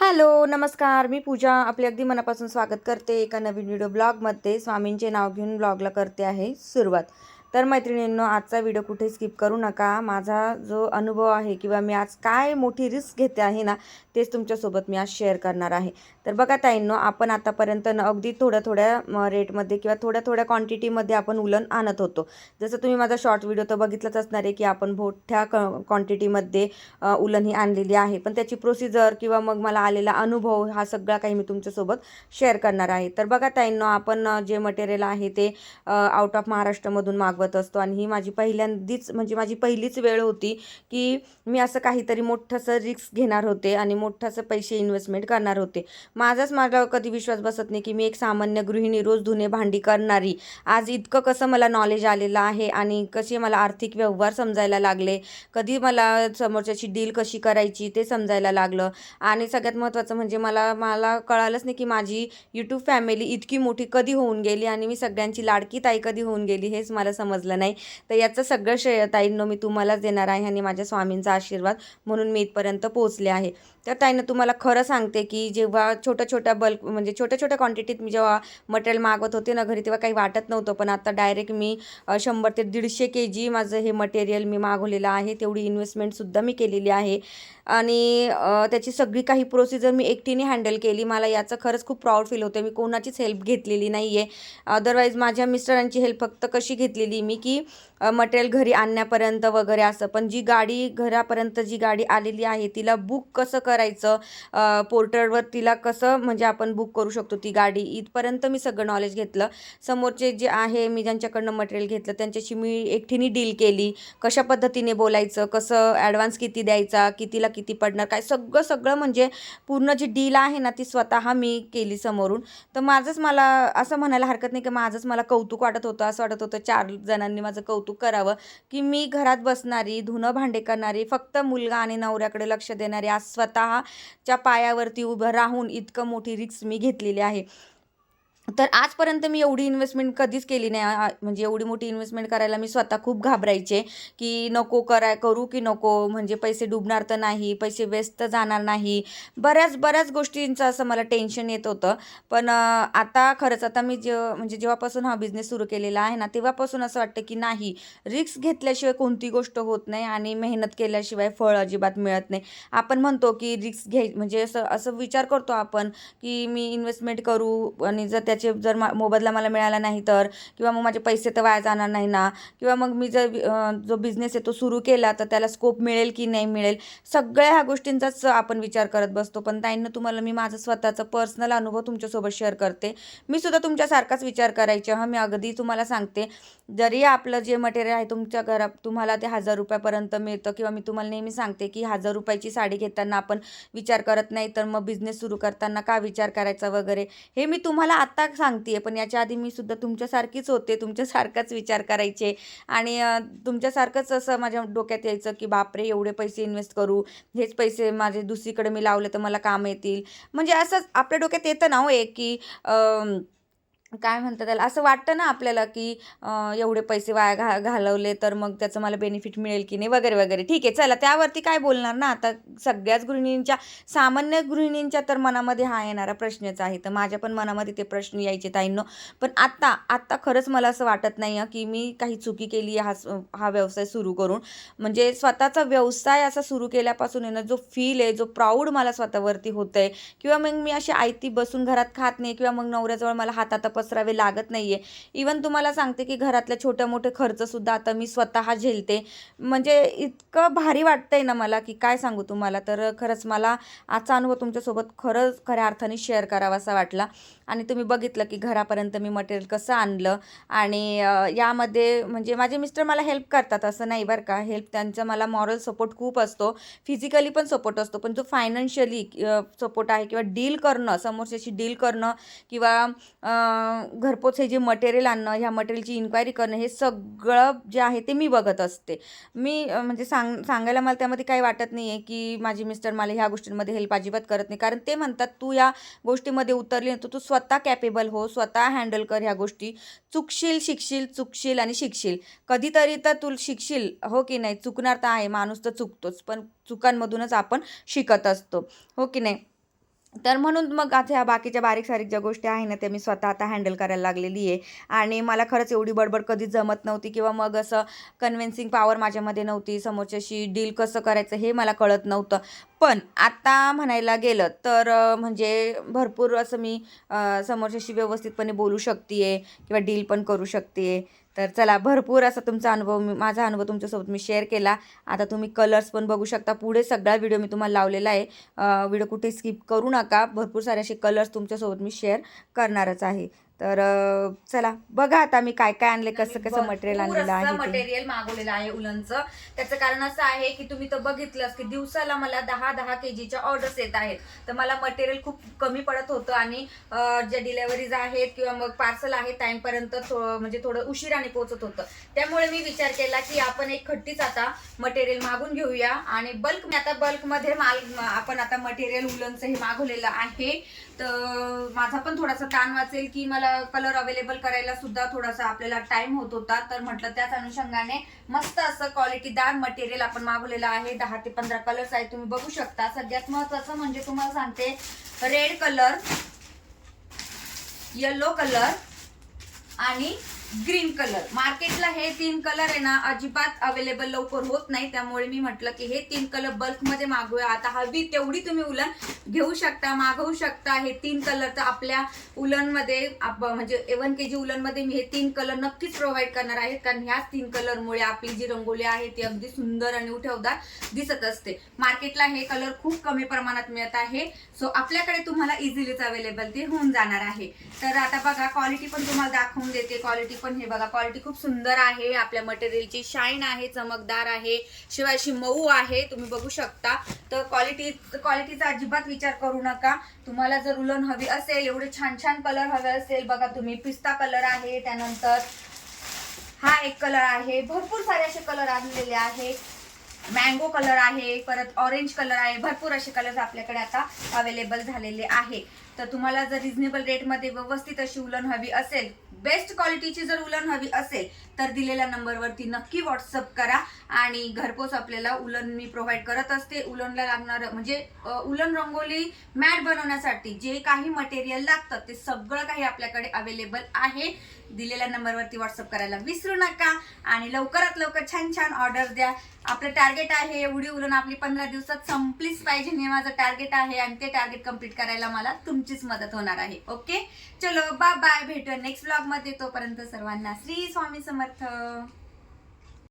Hello नमस्कार. मी पूजा. आपले अगदी मनापासून स्वागत करते एका नवीन व्हिडिओ ब्लॉगमध्ये. स्वामींचे नाव घेऊन ब्लॉगला करते आहे सुरुवात. तर मैत्रिणींनो आजचा व्हिडिओ कुठे स्किप करू नका. माझा जो अनुभव आहे किंवा मी आज काय मोठी रिस्क घेते आहे ना तेच तुमच्यासोबत मी आज शेअर करणार आहे. तर बघा ताईंनो आपण आतापर्यंत न अगदी थोड्या थोड्या रेटमध्ये किंवा थोड्या थोड्या क्वांटिटीमध्ये आपण उलन आणत होतो. जसं तुम्ही माझा शॉर्ट व्हिडिओ तर बघितलंच असणार आहे की आपण मोठ्या क क्वांटिटीमध्ये उलन ही आणलेली आहे. पण त्याची प्रोसिजर किंवा मग मला आलेला अनुभव हा सगळा काही मी तुमच्यासोबत शेअर करणार आहे. तर बघा ताईंनो आपण जे मटेरियल आहे ते आउट ऑफ महाराष्ट्रामधून मागवत असतो. आणि ही माझी पहिल्यांदीच म्हणजे माझी पहिलीच वेळ होती की मी असं काहीतरी मोठंसं रिस्क घेणार होते आणि मोठंसं पैसे इन्व्हेस्टमेंट करणार होते. माझाच माझा कधी विश्वास बसत नाही की मी एक सामान्य गृहिणी रोज धुणे भांडी करणारी. आज इतकं कसं मला नॉलेज आलेलं आहे आणि कसे मला आर्थिक व्यवहार समजायला लागले. कधी मला समोरच्याची डील कशी करायची ते समजायला लागलं. आणि सगळ्यात महत्त्वाचं म्हणजे मला मला कळालंच नाही की माझी यूट्यूब फॅमिली इतकी मोठी कधी होऊन गेली आणि मी सगळ्यांची लाडकी ताई कधी होऊन गेली हेच मला समजलं नाही. तर याचं सगळं श्रेय ताईंनो मी तुम्हालाच देणार आहे आणि माझ्या स्वामींचा आशीर्वाद म्हणून मी इथपर्यंत पोहोचले आहे. तर ताईनं तुम्हाला खरं सांगते की जेव्हा छोट्या छोट्या बल्क म्हणजे छोट्या छोट्या क्वांटिटीत मी जेव्हा मटेरियल मागवत होते ना घरी तेव्हा काही वाटत नव्हतं. पण आता डायरेक्ट मी शंभर ते दीडशे के जी माझं हे मटेरियल मी मागवलेलं आहे. तेवढी इन्व्हेस्टमेंटसुद्धा मी केलेली आहे. आणि त्याची सगळी काही प्रोसिजर मी एकटीने हँडल केली. मला याचं खरंच खूप प्राऊड फील होते. मी कोणाचीच हेल्प घेतलेली नाही आहे अदरवाईज माझ्या मिस्टरांची हेल्प फक्त कशी घेतलेली? मी की मटेरियल घरी आणण्यापर्यंत वगैरे असं. पण जी गाडी घरापर्यंत जी गाडी आलेली आहे तिला बुक कसं करायचं? पोर्टरवर तिला कसं म्हणजे आपण बुक करू शकतो ती गाडी? इथपर्यंत मी सगळं नॉलेज घेतलं. समोरचे जे आहे मी ज्यांच्याकडनं मटेरियल घेतलं त्यांच्याशी मी एकटीने डील केली. कशा पद्धतीने बोलायचं? कसं ॲडव्हान्स किती द्यायचा? कितीला किती पडणार? काय सगळं सगळं म्हणजे पूर्ण जी डील आहे ना ती स्वतः मी केली समोरून. तर माझंच मला असं म्हणायला हरकत नाही की माझंच मला कौतुक वाटत होतं असं वाटत होतं चार जणांनी माझं कौतुक करावं की मी घरात बसणारी धुणं भांडे करणारी फक्त मुलगा आणि नवऱ्याकडे लक्ष देणारी आज स्वतःच्या पायावरती उभं राहून इतकं मोठी रिक्स मी घेतलेली आहे. तर आजपर्यंत मी एवढी इन्व्हेस्टमेंट कधीच केली नाही. म्हणजे एवढी मोठी इन्व्हेस्टमेंट करायला मी स्वतः खूप घाबरायचे की नको कराय करू की नको. म्हणजे पैसे डुबणार तर नाही पैसे वेस्ट तर जाणार नाही. बऱ्याच बऱ्याच गोष्टींचं असं मला टेन्शन येत होतं. पण आता खरंच आता मी जे म्हणजे जेव्हापासून हा बिझनेस सुरू केलेला आहे ना तेव्हापासून असं वाटतं की नाही रिक्स घेतल्याशिवाय कोणती गोष्ट होत नाही आणि मेहनत केल्याशिवाय फळ अजिबात मिळत नाही. आपण म्हणतो की रिक्स घ्याय म्हणजे असं असं विचार करतो आपण की मी इन्व्हेस्टमेंट करू आणि जर त्याचे जर मा मोबदला मला मिळाला नाही तर किंवा मग माझे पैसे तर वाया जाणार नाही ना किंवा मग मी जर जो बिझनेस आहे तो सुरू केला तर त्याला स्कोप मिळेल की नाही मिळेल सगळ्या ह्या गोष्टींचाच आपण विचार करत बसतो. पण ताईंना तुम्हाला मी माझं स्वतःचं पर्सनल अनुभव तुमच्यासोबत शेअर करते. मी सुद्धा तुमच्यासारखाच विचार करायचे. हा मी अगदी तुम्हाला सांगते. जरी आपलं जे मटेरियल आहे तुमच्या घरात तुम्हाला ते हजार रुपयापर्यंत मिळतं किंवा मी तुम्हाला नेहमी सांगते की हजार रुपयाची साडी घेताना आपण विचार करत नाही तर मग बिझनेस सुरू करताना का विचार करायचा वगैरे हे मी तुम्हाला आत्ता सांगते पण याच्या आधी मी सुद्धा तुमच्यासारखीच होते तुमच्यासारखाच विचार करायचे. आणि तुमच्यासारखंच असं माझ्या डोक्यात यायचं की बापरे एवढे पैसे इन्व्हेस्ट करू हेच पैसे माझे दुसरीकडे मी लावले तर मला काम येतील. म्हणजे असंच आपल्या डोक्यात येतं ना हो एक की काय म्हणतात त्याला? असं वाटतं ना आपल्याला की एवढे पैसे वाया घा घालवले तर मग त्याचं मला बेनिफिट मिळेल की नाही? वगैरे वगैरे. ठीक आहे चला. त्यावरती काय बोलणार ना? आता सगळ्याच गृहिणींच्या सामान्य गृहिणींच्या तर मनामध्ये हा येणारा प्रश्नच आहे. तर माझ्या पण मनामध्ये ते प्रश्न यायचे ताईंनो. पण आत्ता आत्ता खरंच मला असं वाटत नाही आहे की मी काही चुकी केली हा स- हा व्यवसाय सुरू करून. म्हणजे स्वतःचा व्यवसाय असा सुरू केल्यापासून आहे ना जो फील आहे जो प्राऊड मला स्वतःवरती होतं आहे किंवा मग मी अशी आयती बसून घरात खात नाही किंवा मग नवऱ्याजवळ मला हातात पसरावे लागत नाही आहे इवन तुम्हाला सांगते की घरातल्या छोटे मोठे खर्चसुद्धा आता मी स्वतः झेलते. म्हणजे इतकं भारी वाटतंय ना मला की काय सांगू तुम्हाला. तर खरंच मला आजचा अनुभव तुमच्यासोबत खरंच खऱ्या अर्थाने शेअर करावासा वाटला. आणि तुम्ही बघितलं की घरापर्यंत मी मटेरियल कसं आणलं. आणि यामध्ये म्हणजे माझे मिस्टर मला हेल्प करतात असं नाही बरं का. हेल्प त्यांचा मला मॉरल सपोर्ट खूप असतो. फिजिकली पण सपोर्ट असतो. पण जो फायनान्शियली सपोर्ट आहे किंवा डील करणं समोरच्याशी डील करणं किंवा घरपोच हे जे मटेरियल आणणं ह्या मटेरियलची इन्क्वायरी करणं हे सगळं जे आहे ते मी बघत असते. मी म्हणजे सांग सांगायला मला त्यामध्ये काही वाटत नाही आहे की माझे मिस्टर मला ह्या गोष्टींमध्ये हेल्प अजिबात करत नाही. कारण ते म्हणतात तू या गोष्टीमध्ये उतरली तर तू स्वतः कॅपेबल हो स्वतः हँडल कर ह्या गोष्टी. चुकशील शिकशील चुकशील आणि शिकशील. कधीतरी तर तू शिकशील हो की नाही? चुकणार तर आहे माणूस तर चुकतोच पण चुकांमधूनच आपण शिकत असतो हो की नाही? तर म्हणून मग आता ह्या बाकीच्या बारीक सारीक ज्या गोष्टी आहे ना त्या मी स्वतः आता हँडल करायला लागलेली आहे. आणि मला खरंच एवढी बडबड कधीच जमत नव्हती किंवा मग असं कन्व्हिन्सिंग पॉवर माझ्यामध्ये नव्हती समोरच्याशी डील कसं करायचं हे मला कळत नव्हतं. पण आता म्हणायला गेलं तर म्हणजे भरपूर असं मी समोरच्याशी व्यवस्थितपणे बोलू शकते किंवा डील पण करू शकते तर चला भरपूर असा तुमचा अनुभव मी माझा अनुभव तुमच्यासोबत मी शेअर केला. आता तुम्ही कलर्स पण बघू शकता. पुढे सगळा व्हिडिओ मी तुम्हाला लावलेला आहे. व्हिडिओ कुठे स्किप करू नका. भरपूर सारे असे कलर्स तुमच्यासोबत मी शेअर करणारच आहे. तर चला बघा आता मी काय काय आणले कसं कसं मटेरियल आणलेलं आहे. मटेरियल मागवलेलं आहे उलनचं. त्याचं कारण असं आहे की तुम्ही तर बघितलंच की दिवसाला मला दहा दहा केजीच्या ऑर्डर्स येत आहेत. तर मला मटेरियल खूप कमी पडत होतं आणि ज्या डिलेवरीज आहेत किंवा मग पार्सल आहे टाइमपर्यंत थोडं म्हणजे थोडं उशिराने पोहोचत होतं. त्यामुळे मी विचार केला की आपण एक खट्टीच आता मटेरियल मागून घेऊया आणि बल्क आता बल्कमध्ये माल आपण आता मटेरियल उलनचं हे मागवलेलं आहे. तर माझा पण थोडासा ताण वाचेल की मला कलर अवेलेबल करायला सुद्धा थोडासा आपल्याला टाइम होत होता. तर म्हटलं त्याच अनुषंगाने मस्त असं क्वालिटीदार मटेरियल आपण मागवलेलं आहे. दहा ते पंधरा कलर्स आहेत तुम्ही बघू शकता. सगळ्यात महत्वाचं म्हणजे तुम्हाला सांगते रेड कलर येलो कलर आणि ग्रीन कलर मार्केटला हे तीन कलर आहे ना अजिबात अवेलेबल लवकर होत नाही. त्यामुळे मी म्हटलं की हे तीन कलर बल्कमध्ये मागूया. आता हवी तेवढी तुम्ही उलन घेऊ शकता मागवू शकता. हे तीन कलर तर आपल्या उलनमध्ये आप- म्हणजे एवन के जी उलनमध्ये मी हे तीन कलर नक्कीच प्रोव्हाइड करणार आहे. कारण ह्याच तीन कलरमुळे आपली जी रंगोली आहे ती अगदी सुंदर आणि उठवदार दिसत असते. मार्केटला हे कलर खूप कमी प्रमाणात मिळत आहे. सो आपल्याकडे तुम्हाला इझिलीच अवेलेबल ते होऊन जाणार आहे. तर आता बघा क्वालिटी पण तुम्हाला दाखवून देते. क्वालिटी पण हे बघा क्वालिटी खूप सुंदर आहे. आपल्या मटेरियलची शाईन आहे चमकदार आहे. शिवाय अशी मऊ आहे तुम्ही बघू शकता. तर क्वालिटी क्वालिटीचा अजिबात विचार करू नका. तुम्हाला जर उलन हवी असेल एवढे छान छान कलर हवे असेल बघा तुम्ही पिस्ता कलर आहे त्यानंतर हा एक कलर आहे. भरपूर सारे असे कलर आणलेले आहे. मँगो कलर आहे परत ऑरेंज कलर आहे. भरपूर असे कलर आपल्याकडे आता अवेलेबल झालेले आहे. तर तुम्हाला जर रिझनेबल रेटमध्ये व्यवस्थित अशी उलन हवी असेल बेस्ट क्वालिटीची जर उलन हवी असेल तर दिलेल्या नंबरवरती नक्की व्हॉट्सअप करा आणि घरपोच आपल्याला उलन मी प्रोव्हाइड करत असते. उलनला लागणारं म्हणजे उलन रंगोली मॅट बनवण्यासाठी जे काही मटेरियल लागतं ते सगळं काही आपल्याकडे अवेलेबल आहे. दिलेल्या नंबरवरती व्हॉट्सअप करायला विसरू नका आणि लवकरात लवकर छान छान ऑर्डर द्या. आपलं टार्गेट आहे एवढी उलून आपली पंधरा दिवसात संपलीच पाहिजे हे माझं टार्गेट आहे आणि ते टार्गेट कंप्लीट करायला मला तुमचीच मदत होणार आहे. ओके चलो बाय बाय भेटूया नेक्स्ट ब्लॉगमध्ये. तोपर्यंत सर्वांना श्री स्वामी समर्थ.